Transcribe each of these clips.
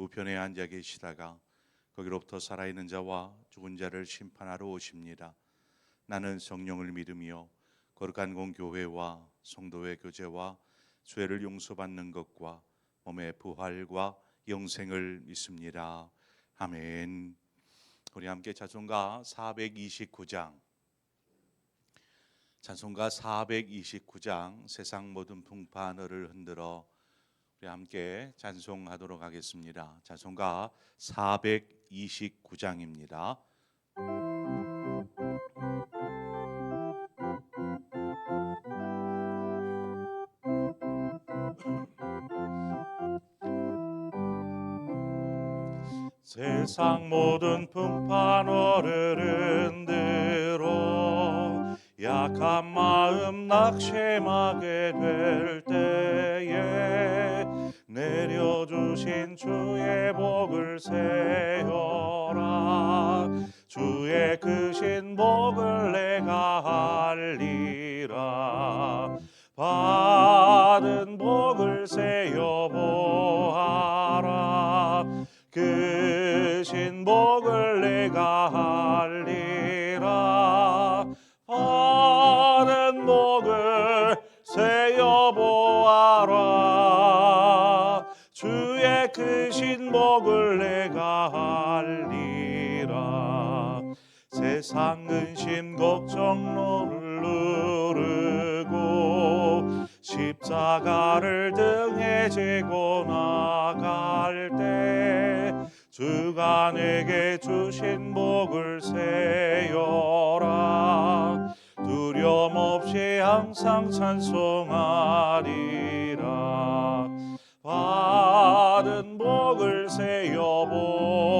우편에 앉아 계시다가 거기로부터 살아있는 자와 죽은 자를 심판하러 오십니다. 나는 성령을 믿으며 거룩한 공교회와 성도의 교제와 죄를 용서받는 것과 몸의 부활과 영생을 믿습니다. 아멘. 우리 함께 찬송가 429장 찬송가 429장 세상 모든 풍파 너를 흔들어 우리 함께 찬송하도록 하겠습니다. 찬송가 429장입니다. 세상 모든 풍파 너를 흔들어 약한 마음 낙심하게 될 때에 주신 주의 복을 세어라. 주의 크신 복을 내가 알리 세상 근심 걱정 누르고 십자가를 등에 지고 나갈 때 주가 내게 주신 복을 세어라. 두려움 없이 항상 찬송하리라. 받은 복을 세어 보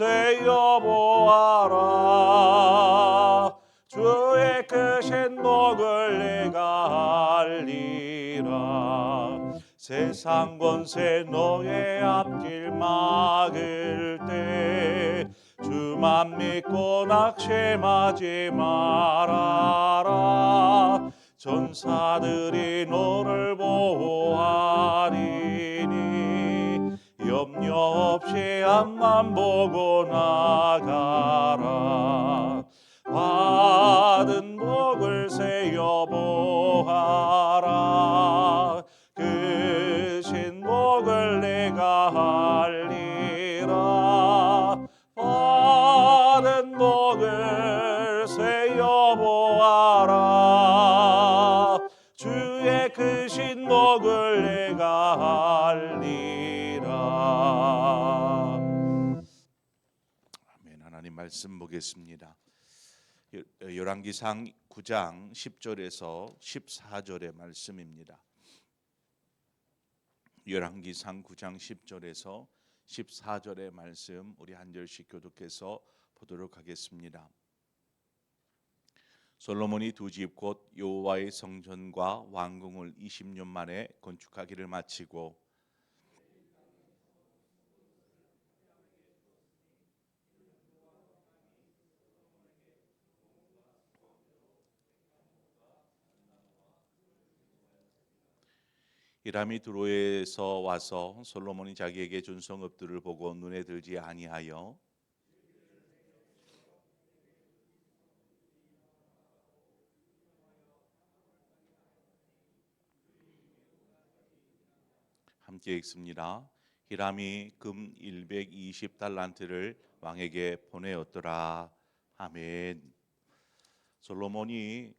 복을 세어 보아라. 주의 크신 복을 내가 알리라. 세상 권세 너의 앞길 막을 때 주만 믿고 낙심하지 말아라. 전사들이 너를 보호하리니 염려 없이 앞만 보고 나가라. 받은 하나님 말씀 보겠습니다 여- 열왕기상 9장 10절에서 14절의 말씀입니다. 열왕기상 9장 10절에서 14절의 말씀 우리 한 절씩 교독해서 보도록 하겠습니다. 솔로몬이 두 집 곧 여호와의 성전과 왕궁을 20년 만에 건축하기를 마치고 히람이 두로에서 와서 솔로몬이 자기에게 준 성읍들을 보고 눈에 들지 아니하여 함께 읽습니다. 히람이 금 120달란트를 왕에게 보내었더라. 아멘. 솔로몬이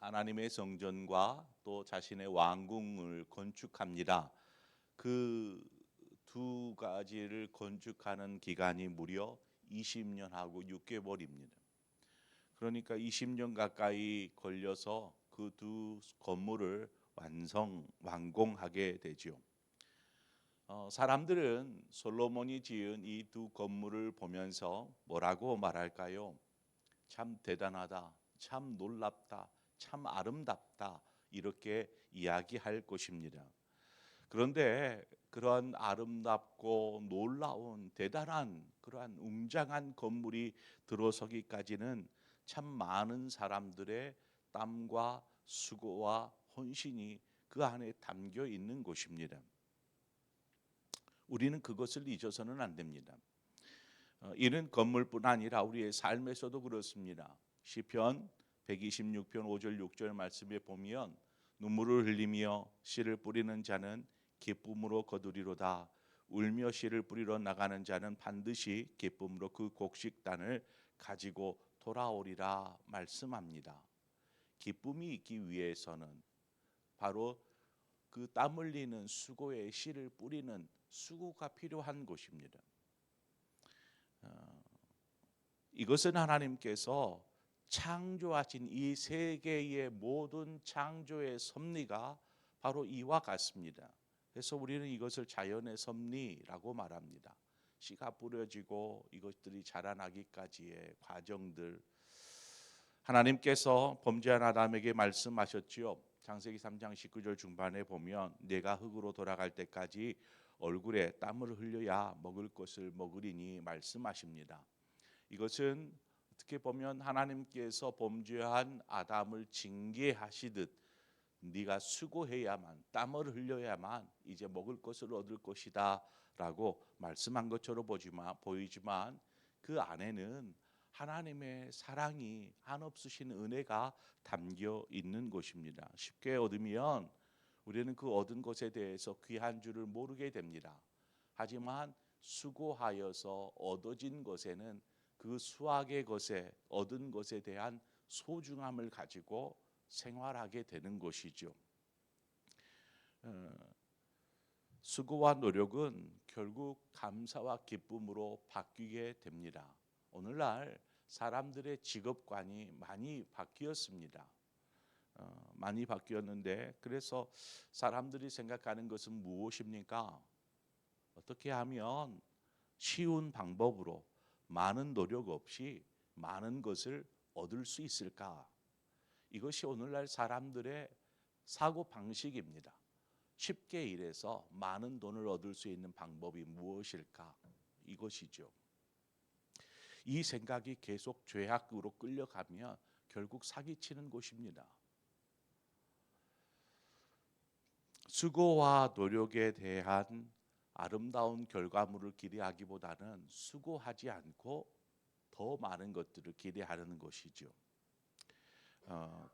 하나님의 성전과 또 자신의 왕궁을 건축합니다. 그 두 가지를 건축하는 기간이 무려 20년하고 6개월입니다. 그러니까 20년 가까이 걸려서 그 두 건물을 완성 완공하게 되죠. 어, 사람들은 솔로몬이 지은 이 두 건물을 보면서 뭐라고 말할까요? 참 대단하다, 참 놀랍다, 참 아름답다 이렇게 이야기할 것입니다. 그런데 그러한 아름답고 놀라운 대단한 그러한 웅장한 건물이 들어서기까지는 참 많은 사람들의 땀과 수고와 헌신이 그 안에 담겨 있는 것입니다. 우리는 그것을 잊어서는 안 됩니다. 어, 이는 건물뿐 아니라 우리의 삶에서도 그렇습니다. 시편 126편 5절 6절 말씀에 보면 눈물을 흘리며 씨를 뿌리는 자는 기쁨으로 거두리로다. 울며 씨를 뿌리러 나가는 자는 반드시 기쁨으로 그 곡식단을 가지고 돌아오리라 말씀합니다. 기쁨이 있기 위해서는 바로 그 땀 흘리는 수고의 씨를 뿌리는 수고가 필요한 것입니다. 어, 이것은 하나님께서 창조하신 이 세계의 모든 창조의 섭리가 바로 이와 같습니다. 그래서 우리는 이것을 자연의 섭리라고 말합니다. 씨가 뿌려지고 이것들이 자라나기까지의 과정들 하나님께서 범죄한 아담에게 말씀하셨지요. 창세기 3장 19절 중반에 보면 내가 흙으로 돌아갈 때까지 얼굴에 땀을 흘려야 먹을 것을 먹으리니 말씀하십니다. 이것은 어떻게 보면 하나님께서 범죄한 아담을 징계하시듯 네가 수고해야만 땀을 흘려야만 이제 먹을 것을 얻을 것이다라고 말씀한 것처럼 보지만 보이지만 그 안에는 하나님의 사랑이 한없으신 은혜가 담겨 있는 것입니다. 쉽게 얻으면 우리는 그 얻은 것에 대해서 귀한 줄을 모르게 됩니다. 하지만 수고하여서 얻어진 것에는 그 수학의 것에 얻은 것에 대한 소중함을 가지고 생활하게 되는 것이죠. 어, 수고와 노력은 결국 감사와 기쁨으로 바뀌게 됩니다. 오늘날 사람들의 직업관이 많이 바뀌었습니다. 어, 많이 바뀌었는데 그래서 사람들이 생각하는 것은 무엇입니까? 어떻게 하면 쉬운 방법으로 많은 노력 없이 많은 것을 얻을 수 있을까? 이것이 오늘날 사람들의 사고 방식입니다. 쉽게 일해서 많은 돈을 얻을 수 있는 방법이 무엇일까? 이것이죠. 이 생각이 계속 죄악으로 끌려가면 결국 사기치는 것입니다. 수고와 노력에 대한 아름다운 결과물을 기대하기보다는 수고하지 않고 더 많은 것들을 기대하는 것이죠. 어,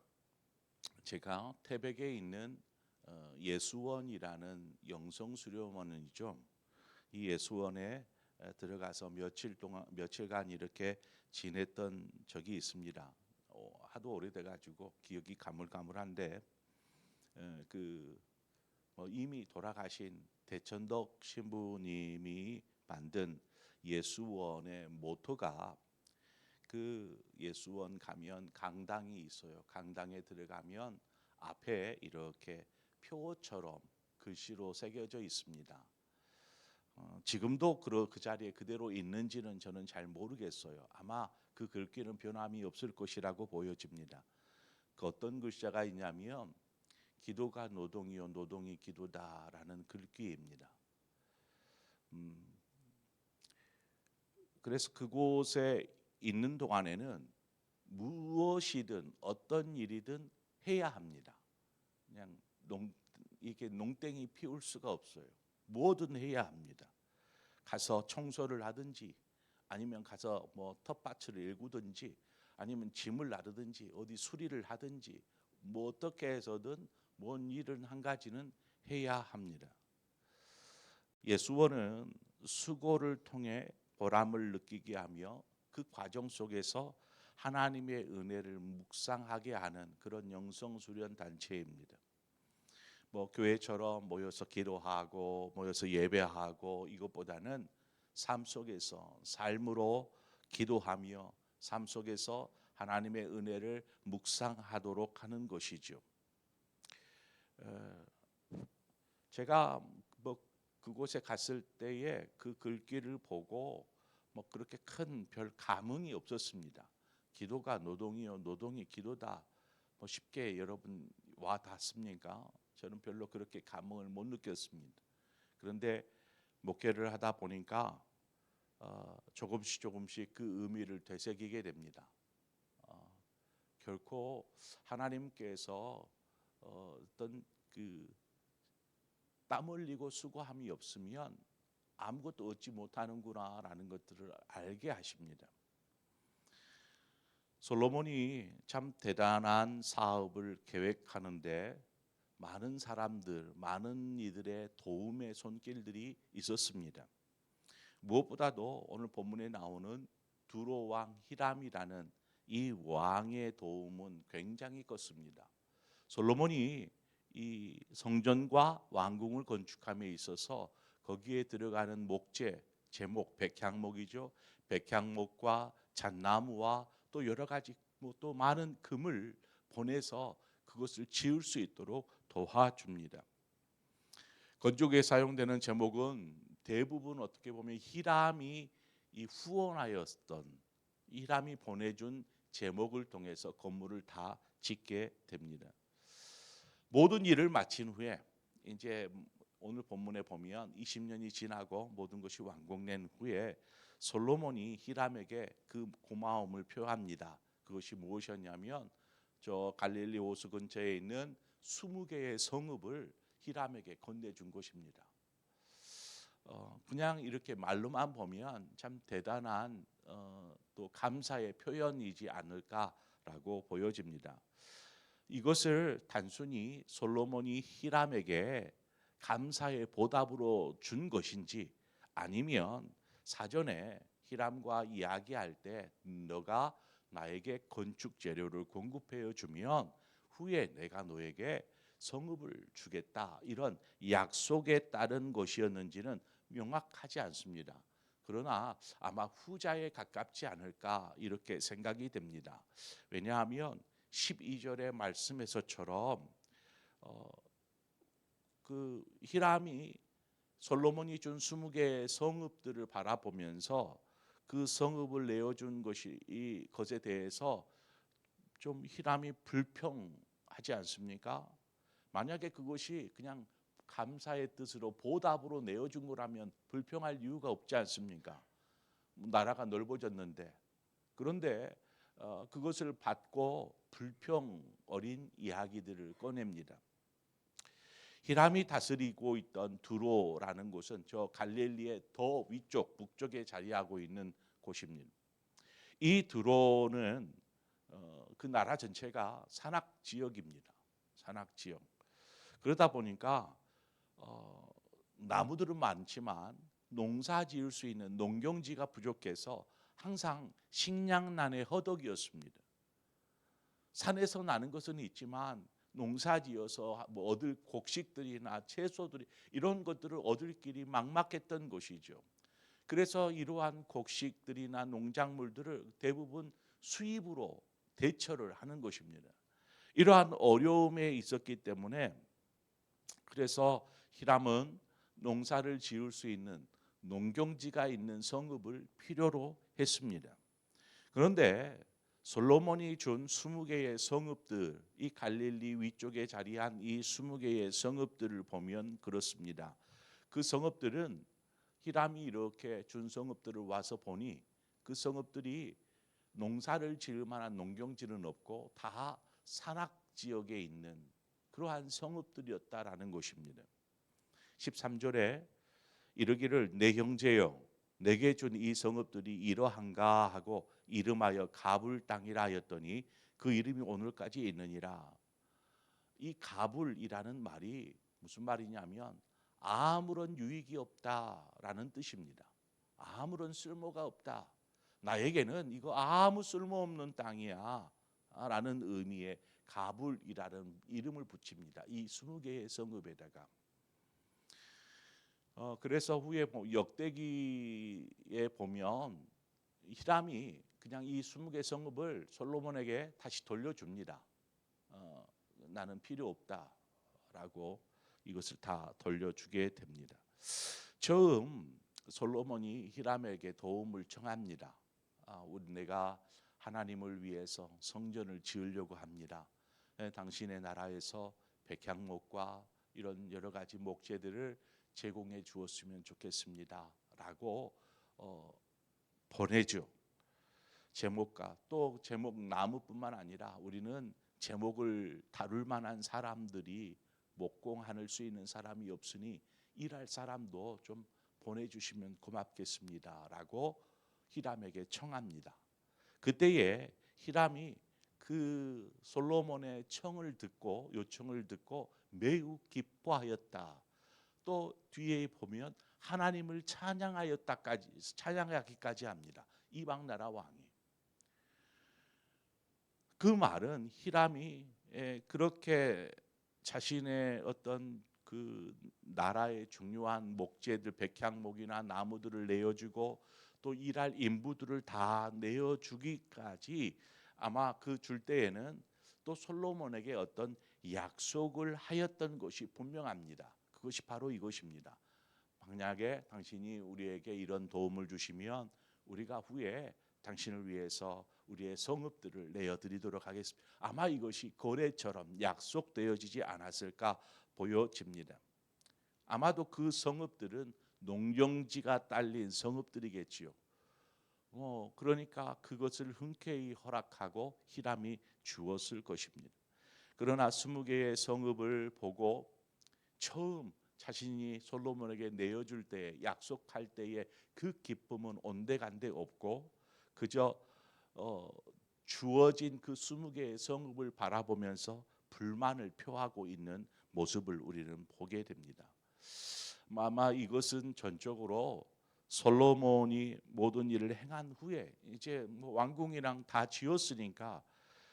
제가 태백에 있는 어, 예수원이라는 영성 수료원이죠. 이 예수원에 들어가서 며칠 동안 며칠간 이렇게 지냈던 적이 있습니다. 어, 하도 오래돼 가지고 기억이 가물가물한데 어, 그 뭐 이미 돌아가신 대천덕 신부님이 만든 예수원의 모토가 그 예수원 가면 강당이 있어요. 강당에 들어가면 앞에 이렇게 표처럼 글씨로 새겨져 있습니다. 어, 지금도 그, 그 자리에 그대로 있는지는 저는 잘 모르겠어요. 아마 그 글귀는 변함이 없을 것이라고 보여집니다. 그 어떤 글자가 있냐면 기도가 노동이요 노동이 기도다라는 글귀입니다. 음, 그래서 그곳에 있는 동안에는 무엇이든 어떤 일이든 해야 합니다. 그냥 농 이게 농땡이 피울 수가 없어요. 뭐든 해야 합니다. 가서 청소를 하든지 아니면 가서 뭐 텃밭을 일구든지 아니면 짐을 나르든지 어디 수리를 하든지 뭐 어떻게 해서든 뭔 일은 한 가지는 해야 합니다. 예수원은 수고를 통해 보람을 느끼게 하며 그 과정 속에서 하나님의 은혜를 묵상하게 하는 그런 영성 수련 단체입니다. 뭐 교회처럼 모여서 기도하고 모여서 예배하고 이것보다는 삶 속에서 삶으로 기도하며 삶 속에서 하나님의 은혜를 묵상하도록 하는 것이죠. 어, 제가 뭐 그곳에 갔을 때에 그 글귀를 보고 뭐 그렇게 큰 별 감흥이 없었습니다. 기도가 노동이요, 노동이 기도다. 뭐 쉽게 여러분 와 닿습니까? 저는 별로 그렇게 감흥을 못 느꼈습니다. 그런데 목회를 하다 보니까 어, 조금씩 조금씩 그 의미를 되새기게 됩니다. 어, 결코 하나님께서 어, 어떤 그 땀 흘리고 수고함이 없으면 아무것도 얻지 못하는구나라는 것들을 알게 하십니다. 솔로몬이 참 대단한 사업을 계획하는데 많은 사람들, 많은 이들의 도움의 손길들이 있었습니다. 무엇보다도 오늘 본문에 나오는 두로 왕 히람이라는 이 왕의 도움은 굉장히 컸습니다. 솔로몬이 이 성전과 왕궁을 건축함에 있어서 거기에 들어가는 목재, 제목 백향목이죠. 백향목과 잣나무와 또 여러 가지 뭐 또 많은 금을 보내서 그것을 지을 수 있도록 도와줍니다. 건축에 사용되는 제목은 대부분 어떻게 보면 히람이 이 후원하였던 히람이 보내준 제목을 통해서 건물을 다 짓게 됩니다. 모든 일을 마친 후에 이제 오늘 본문에 보면 20년이 지나고 모든 것이 완공된 후에 솔로몬이 히람에게 그 고마움을 표합니다. 그것이 무엇이었냐면 저 갈릴리 호수 근처에 있는 20개의 성읍을 히람에게 건네준 것입니다. 어, 그냥 이렇게 말로만 보면 참 대단한 어, 또 감사의 표현이지 않을까라고 보여집니다. 이것을 단순히 솔로몬이 히람에게 감사의 보답으로 준 것인지 아니면 사전에 히람과 이야기할 때 너가 나에게 건축 재료를 공급해 주면 후에 내가 너에게 성읍을 주겠다 이런 약속에 따른 것이었는지는 명확하지 않습니다. 그러나 아마 후자에 가깝지 않을까 이렇게 생각이 됩니다. 왜냐하면 12절의 말씀에서처럼 어, 그 히람이 솔로몬이 준 20개의 성읍들을 바라보면서 그 성읍을 내어준 것이 이 것에 대해서 좀 히람이 불평하지 않습니까? 만약에 그것이 그냥 감사의 뜻으로 보답으로 내어준 거라면 불평할 이유가 없지 않습니까? 뭐 나라가 넓어졌는데 그런데 어, 그것을 받고 불평 어린 이야기들을 꺼냅니다. 히람이 다스리고 있던 두로라는 곳은 저 갈릴리의 더 위쪽 북쪽에 자리하고 있는 곳입니다. 이 두로는 어, 그 나라 전체가 산악 지역입니다. 산악 지역. 그러다 보니까 어, 나무들은 많지만 농사 지을 수 있는 농경지가 부족해서 항상 식량난의 허덕이었습니다. 산에서 나는 것은 있지만 농사지어서 뭐 얻을 곡식들이나 채소들이 이런 것들을 얻을 길이 막막했던 것이죠. 그래서 이러한 곡식들이나 농작물들을 대부분 수입으로 대처를 하는 것입니다. 이러한 어려움에 있었기 때문에 그래서 히람은 농사를 지을 수 있는 농경지가 있는 성읍을 필요로 했습니다. 그런데 솔로몬이 준 20개의 성읍들, 이 갈릴리 위쪽에 자리한 이 20개의 성읍들을 보면 그렇습니다. 그 성읍들은 히람이 이렇게 준 성읍들을 와서 보니 그 성읍들이 농사를 지을 만한 농경지는 없고 다 산악 지역에 있는 그러한 성읍들이었다라는 것입니다. 13절에 이르기를 내 형제여 내게 준 이 성읍들이 이러한가 하고 이름하여 가불 땅이라 하였더니 그 이름이 오늘까지 있느니라. 이 가불이라는 말이 무슨 말이냐면 아무런 유익이 없다라는 뜻입니다. 아무런 쓸모가 없다. 나에게는 이거 아무 쓸모없는 땅이야. 라는 의미의 가불이라는 이름을 붙입니다. 이 20개의 성읍에다가 어, 그래서 후에 역대기에 보면 히람이 그냥 이 20개 성읍을 솔로몬에게 다시 돌려줍니다. 어, 나는 필요 없다라고 이것을 다 돌려주게 됩니다. 처음 솔로몬이 히람에게 도움을 청합니다. 아, 우리 내가 하나님을 위해서 성전을 지으려고 합니다. 예, 당신의 나라에서 백향목과 이런 여러 가지 목재들을 제공해 주었으면 좋겠습니다 라고 어, 보내죠. 제목과 또 제목 나무뿐만 아니라 우리는 제목을 다룰 만한 사람들이 목공 하늘 수 있는 사람이 없으니 일할 사람도 좀 보내주시면 고맙겠습니다라고 히람에게 청합니다. 그때에 히람이 그 솔로몬의 청을 듣고 요청을 듣고 매우 기뻐하였다. 또 뒤에 보면 하나님을 찬양하였다까지 찬양하기까지 합니다. 이방 나라 왕이 그 말은 히람이 예, 그렇게 자신의 어떤 그 나라의 중요한 목재들 백향목이나 나무들을 내어주고 또 일할 인부들을 다 내어주기까지 아마 그 줄 때에는 또 솔로몬에게 어떤 약속을 하였던 것이 분명합니다. 그것이 바로 이것입니다. 만약에 당신이 우리에게 이런 도움을 주시면 우리가 후에 당신을 위해서 우리의 성읍들을 내어 드리도록 하겠습니다. 아마 이것이 거래처럼 약속되어지지 않았을까 보여집니다. 아마도 그 성읍들은 농경지가 딸린 성읍들이겠지요. 어, 그러니까 그것을 흔쾌히 허락하고 히람이 주었을 것입니다. 그러나 스무 개의 성읍을 보고 처음 자신이 솔로몬에게 내어줄 때 약속할 때에 그 기쁨은 온데간데 없고 그저 어, 주어진 그 스무 개의 성읍을 바라보면서 불만을 표하고 있는 모습을 우리는 보게 됩니다. 아마 이것은 전적으로 솔로몬이 모든 일을 행한 후에 이제 뭐 왕궁이랑 다 지었으니까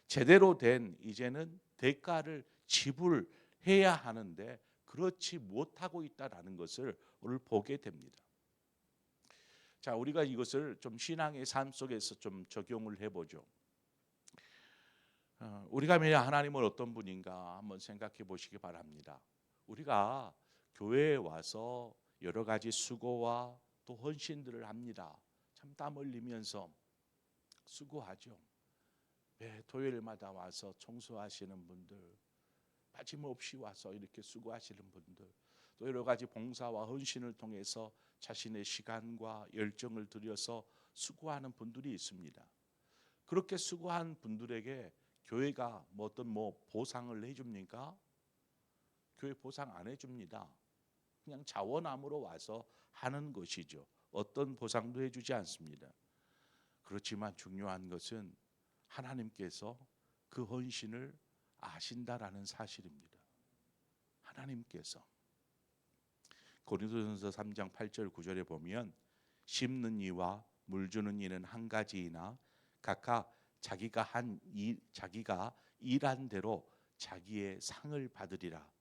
제대로 된 이제는 대가를 지불해야 하는데 그렇지 못하고 있다라는 것을 오늘 보게 됩니다. 자, 우리가 이것을 좀 신앙의 삶 속에서 좀 적용을 해보죠. 어, 우리가 만약 하나님을 어떤 분인가 한번 생각해 보시기 바랍니다. 우리가 교회에 와서 여러 가지 수고와 또 헌신들을 합니다. 참 땀 흘리면서 수고하죠. 매 토요일마다 와서 청소하시는 분들, 빠짐없이 와서 이렇게 수고하시는 분들, 또 여러 가지 봉사와 헌신을 통해서 자신의 시간과 열정을 들여서 수고하는 분들이 있습니다. 그렇게 수고한 분들에게 교회가 뭐 어떤 뭐 보상을 해줍니까? 교회 보상 안 해줍니다. 그냥 자원함으로 와서 하는 것이죠. 어떤 보상도 해주지 않습니다. 그렇지만 중요한 것은 하나님께서 그 헌신을 아신다라는 사실입니다. 하나님께서 고린도전서 3장 8절 9절에 보면 심는 이와 물 주는 이는 한 가지이나 각각 자기가 한 일, 자기가 일한 대로 자기의 상을 받으리라.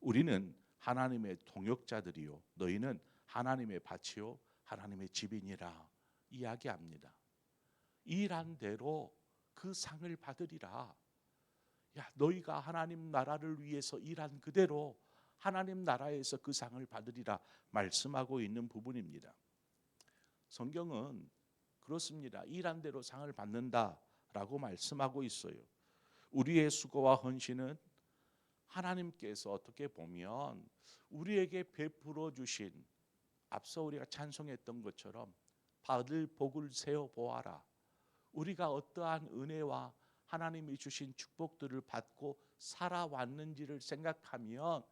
우리는 하나님의 동역자들이요 너희는 하나님의 밭이요 하나님의 집이니라 이야기합니다. 일한 대로 그 상을 받으리라. 야 너희가 하나님 나라를 위해서 일한 그대로 하나님 나라에서 그 상을 받으리라 말씀하고 있는 부분입니다. 성경은 그렇습니다. 일한 대로 상을 받는다라고 말씀하고 있어요. 우리의 수고와 헌신은 하나님께서 어떻게 보면 우리에게 베풀어 주신 앞서 우리가 찬송했던 것처럼 받을 복을 세어 보아라. 우리가 어떠한 은혜와 하나님이 주신 축복들을 받고 살아왔는지를 생각하면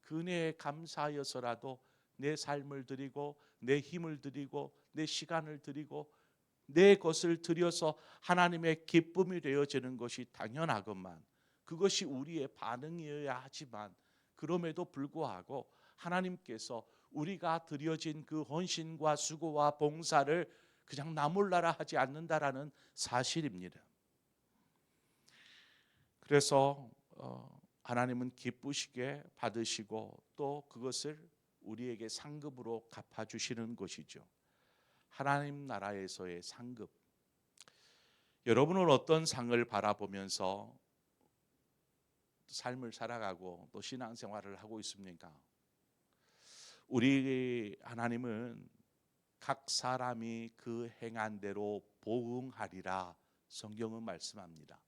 그 은혜에 감사하여서라도 내 삶을 드리고 내 힘을 드리고 내 시간을 드리고 내 것을 들여서 하나님의 기쁨이 되어지는 것이 당연하건만 그것이 우리의 반응이어야 하지만 그럼에도 불구하고 하나님께서 우리가 드려진 그 헌신과 수고와 봉사를 그냥 나몰라라 하지 않는다라는 사실입니다. 그래서 어, 하나님은 기쁘시게 받으시고 또 그것을 우리에게 상급으로 갚아 주시는 것이죠. 하나님 나라에서의 상급. 여러분은 어떤 상을 바라보면서 삶을 살아가고 또 신앙생활을 하고 있습니까? 우리 하나님은 각 사람이 그 행한 대로 보응하리라 성경은 말씀합니다.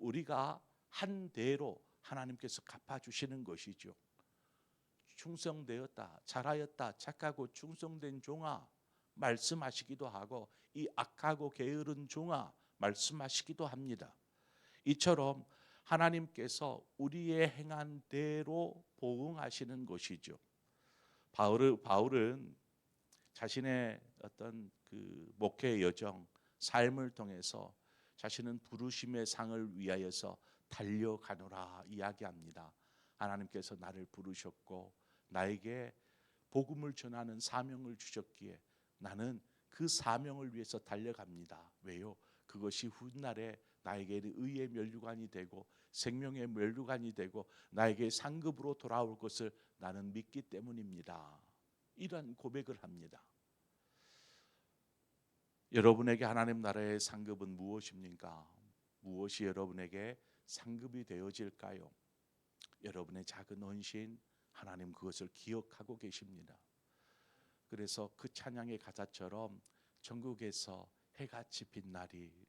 우리가 한 대로 하나님께서 갚아 주시는 것이죠. 충성되었다, 잘하였다, 착하고 충성된 종아 말씀하시기도 하고 이 악하고 게으른 종아 말씀하시기도 합니다. 이처럼 하나님께서 우리의 행한 대로 보응하시는 것이죠. 바울은, 바울은 자신의 어떤 그 목회 여정, 삶을 통해서 자신은 부르심의 상을 위하여서 달려가노라 이야기합니다. 하나님께서 나를 부르셨고 나에게 복음을 전하는 사명을 주셨기에 나는 그 사명을 위해서 달려갑니다. 왜요? 그것이 훗날에 나에게 의의 면류관이 되고 생명의 면류관이 되고 나에게 상급으로 돌아올 것을 나는 믿기 때문입니다. 이런 고백을 합니다. 여러분에게 하나님 나라의 상급은 무엇입니까? 무엇이 여러분에게 상급이 되어질까요? 여러분의 작은 헌신 하나님 그것을 기억하고 계십니다. 그래서 그 찬양의 가사처럼 전국에서 해같이 빛나리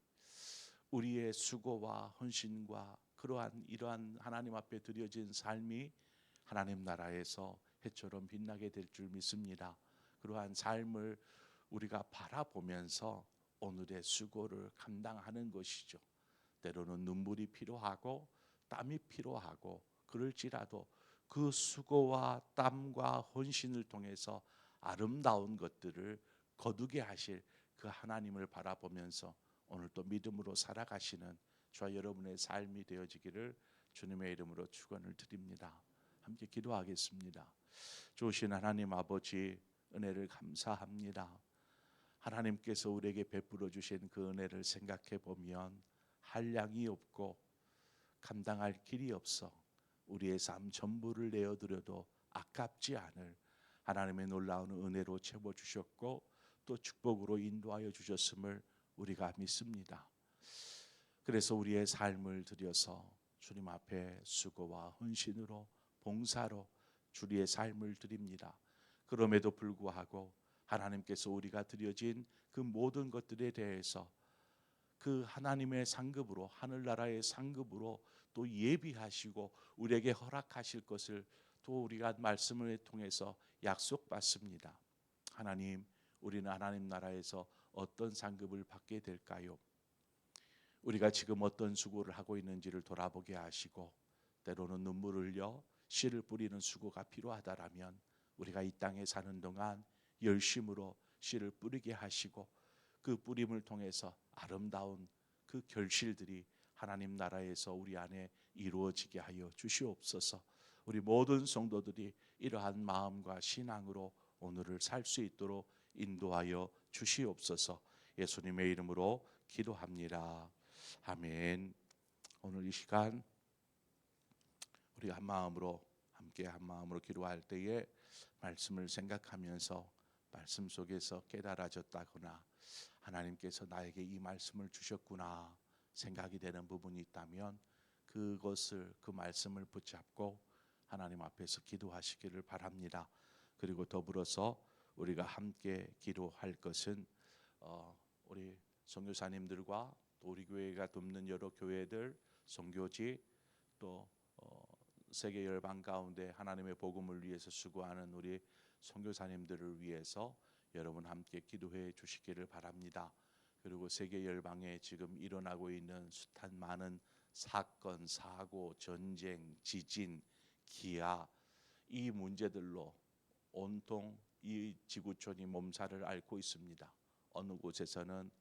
우리의 수고와 헌신과 그러한 이러한 하나님 앞에 드려진 삶이 하나님 나라에서 해처럼 빛나게 될 줄 믿습니다. 그러한 삶을 우리가 바라보면서 오늘의 수고를 감당하는 것이죠. 때로는 눈물이 필요하고 땀이 필요하고 그럴지라도 그 수고와 땀과 헌신을 통해서 아름다운 것들을 거두게 하실 그 하나님을 바라보면서 오늘 또 믿음으로 살아가시는 저와 여러분의 삶이 되어지기를 주님의 이름으로 축원을 드립니다. 함께 기도하겠습니다. 좋으신 하나님 아버지 은혜를 감사합니다. 하나님께서 우리에게 베풀어 주신 그 은혜를 생각해 보면 한량이 없고 감당할 길이 없어 우리의 삶 전부를 내어 드려도 아깝지 않을 하나님의 놀라운 은혜로 채워 주셨고 또 축복으로 인도하여 주셨음을 우리가 믿습니다. 그래서 우리의 삶을 들여서 주님 앞에 수고와 헌신으로 봉사로 주리의 삶을 드립니다. 그럼에도 불구하고 하나님께서 우리가 드려진 그 모든 것들에 대해서 그 하나님의 상급으로 하늘나라의 상급으로 또 예비하시고 우리에게 허락하실 것을 또 우리가 말씀을 통해서 약속받습니다. 하나님, 우리는 하나님 나라에서 어떤 상급을 받게 될까요? 우리가 지금 어떤 수고를 하고 있는지를 돌아보게 하시고 때로는 눈물을 흘려 씨를 뿌리는 수고가 필요하다라면 우리가 이 땅에 사는 동안 열심으로 씨를 뿌리게 하시고 그 뿌림을 통해서 아름다운 그 결실들이 하나님 나라에서 우리 안에 이루어지게 하여 주시옵소서. 우리 모든 성도들이 이러한 마음과 신앙으로 오늘을 살 수 있도록 인도하여 주시옵소서. 예수님의 이름으로 기도합니다. 아멘. 오늘 이 시간 우리가 한 마음으로 함께 한 마음으로 기도할 때에 말씀을 생각하면서 말씀 속에서 깨달아졌다거나 하나님께서 나에게 이 말씀을 주셨구나 생각이 되는 부분이 있다면 그것을 그 말씀을 붙잡고 하나님 앞에서 기도하시기를 바랍니다. 그리고 더불어서 우리가 함께 기도할 것은 어, 우리 선교사님들과 또 우리 교회가 돕는 여러 교회들, 선교지 또 어, 세계 열방 가운데 하나님의 복음을 위해서 수고하는 우리 선교사님들을 위해서 여러분 함께 기도해 주시기를 바랍니다. 그리고 세계 열방에 지금 일어나고 있는 숱한 많은 사건, 사고, 전쟁, 지진, 기아 이 문제들로 온통 이 지구촌이 몸살을 앓고 있습니다. 어느 곳에서는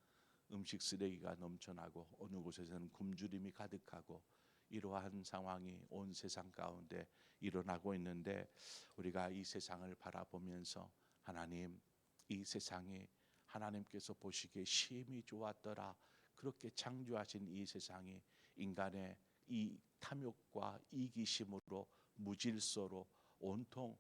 음식 쓰레기가 넘쳐나고 어느 곳에서는 굶주림이 가득하고 이러한 상황이 온 세상 가운데 일어나고 있는데 우리가 이 세상을 바라보면서 하나님 이 세상이 하나님께서 보시기에 심히 좋았더라 그렇게 창조하신 이 세상이 인간의 이 탐욕과 이기심으로 무질서로 온통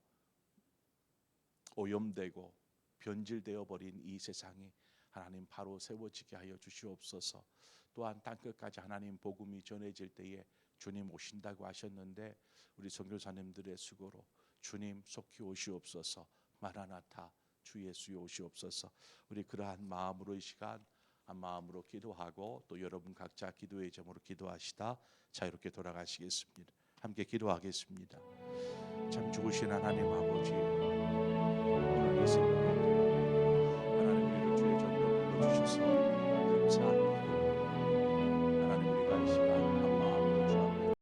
오염되고 변질되어 버린 이 세상이 하나님 바로 세워지게 하여 주시옵소서. 또한 땅 끝까지 하나님 복음이 전해질 때에 주님 오신다고 하셨는데 우리 선교사님들의 수고로 주님 속히 오시옵소서. 마라나타 주 예수여 오시옵소서. 우리 그러한 마음으로 이 시간 한 마음으로 기도하고 또 여러분 각자 기도의 점으로 기도하시다 자유롭게 돌아가시겠습니다. 함께 기도하겠습니다. 참 좋으신 하나님 아버지 오늘 이 시간에 하나님 우리를 주의 전로 불러주셔서 감사합니다.